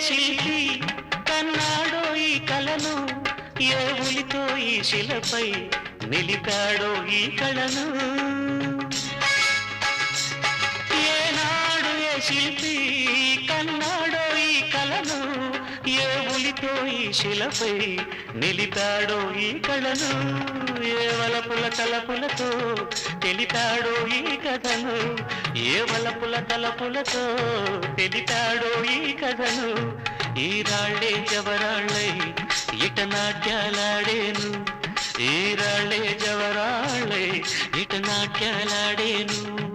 శిల్పి కన్నాడో ఈ కలను ఏ ఉలితో ఈ శిలపై నిలిపాడో ఈ కళను? శిల్పి కన్నాడో ఈ కలను ఏ ఉలితో ఈ శిలపై నిలిపాడో ఈ కళను ఏ వలపుల తలపులతో తెలిపాడో ఈ కథను ఏ వలపుల తలపులతో తెలిపాడో ఈ కథను ఈ రాళ్ళే జవరాళ్ళై ఇట నాట్యాలాడేను ఈ రాళ్ళే జవరాళ్ళై ఇట నాట్యాలాడేను.